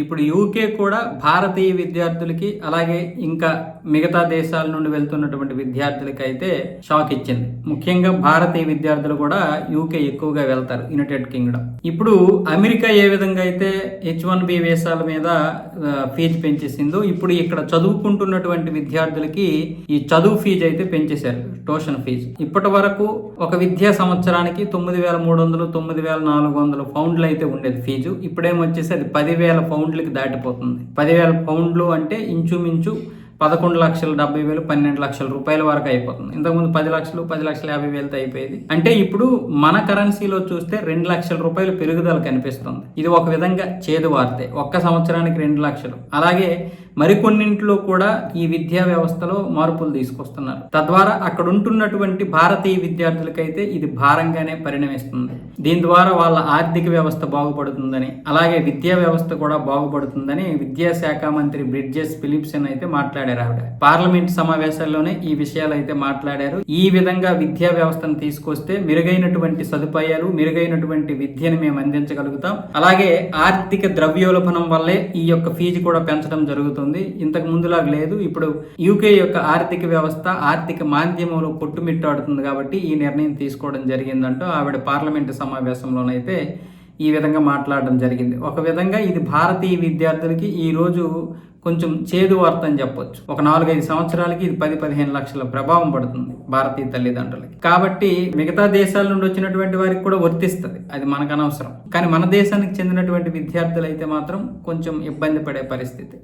ఇప్పుడు యూకే కూడా భారతీయ విద్యార్థులకి అలాగే ఇంకా మిగతా దేశాల నుండి వెళ్తున్నటువంటి విద్యార్థులకి అయితే షాక్ ఇచ్చింది. ముఖ్యంగా భారతీయ విద్యార్థులు కూడా యూకే ఎక్కువగా వెళ్తారు యునైటెడ్ కింగ్డమ్ ఇప్పుడు అమెరికా ఏ విధంగా అయితే హెచ్ వన్ బి వేసాల మీద ఫీజు పెంచేసిందో ఇప్పుడు ఇక్కడ చదువుకుంటున్నటువంటి విద్యార్థులకి ఈ చదువు ఫీజు అయితే పెంచేశారు ట్యూషన్ ఫీజు ఇప్పటి వరకు ఒక విద్యా సంవత్సరానికి తొమ్మిది వేల మూడు వందలు తొమ్మిది వేల నాలుగు వందలు పౌండ్లు అయితే ఉండేది ఫీజు ఇప్పుడేమొచ్చేసి అది పదివేల పౌండ్లకి దాటిపోతుంది. పదివేల పౌండ్లు అంటే ఇంచుమించు పదకొండు లక్షల డెబ్బై వేలు పన్నెండు లక్షల రూపాయల వరకు అయిపోతుంది. ఇంతకుముందు పది లక్షలు పది లక్షల యాభై వేలతో అయిపోయేది. అంటే ఇప్పుడు మన కరెన్సీలో చూస్తే రెండు లక్షల రూపాయలు పెరుగుదల కనిపిస్తుంది. ఇది ఒక విధంగా చేదు వార్తే. ఒక్క సంవత్సరానికి రెండు లక్షలు. అలాగే మరికొన్నింటిలో కూడా ఈ విద్యా వ్యవస్థలో మార్పులు తీసుకొస్తున్నారు. తద్వారా అక్కడ ఉంటున్నటువంటి భారతీయ విద్యార్థులకైతే ఇది భారంగానే పరిణమిస్తుంది. దీని ద్వారా వాళ్ళ ఆర్థిక వ్యవస్థ బాగుపడుతుందని అలాగే విద్యా వ్యవస్థ కూడా బాగుపడుతుందని విద్యాశాఖ మంత్రి బ్రిడ్జెస్ ఫిలిప్సన్ అయితే మాట్లాడారు. ఆవిడ. పార్లమెంట్ సమావేశాల్లోనే ఈ విషయాలు అయితే మాట్లాడారు. ఈ విధంగా విద్యా వ్యవస్థను తీసుకొస్తే మెరుగైనటువంటి సదుపాయాలు మెరుగైనటువంటి విద్యను మేము అందించగలుగుతాం. అలాగే ఆర్థిక ద్రవ్యోల్బణం వల్లే ఈ యొక్క ఫీజు కూడా పెంచడం జరుగుతుంది. ఇంతకు ముందులాగా లేదు. ఇప్పుడు యూకే యొక్క ఆర్థిక వ్యవస్థ ఆర్థిక మాధ్యమంలో కొట్టుమిట్టాడుతుంది కాబట్టి ఈ నిర్ణయం తీసుకోవడం జరిగిందంటూ ఆవిడ పార్లమెంటు సమావేశంలోనైతే ఈ విధంగా మాట్లాడడం జరిగింది. ఒక విధంగా ఇది భారతీయ విద్యార్థులకి ఈ రోజు కొంచెం చేదు వార్త అని చెప్పొచ్చు. ఒక నాలుగైదు సంవత్సరాలకి ఇది పది పదిహేను లక్షల ప్రభావం పడుతుంది భారతీయ తల్లిదండ్రులకి. కాబట్టి మిగతా దేశాల నుండి వచ్చినటువంటి వారికి కూడా వర్తిస్తుంది. అది మనకు అనవసరం. కానీ మన దేశానికి చెందినటువంటి విద్యార్థులు అయితే మాత్రం కొంచెం ఇబ్బంది పడే పరిస్థితి.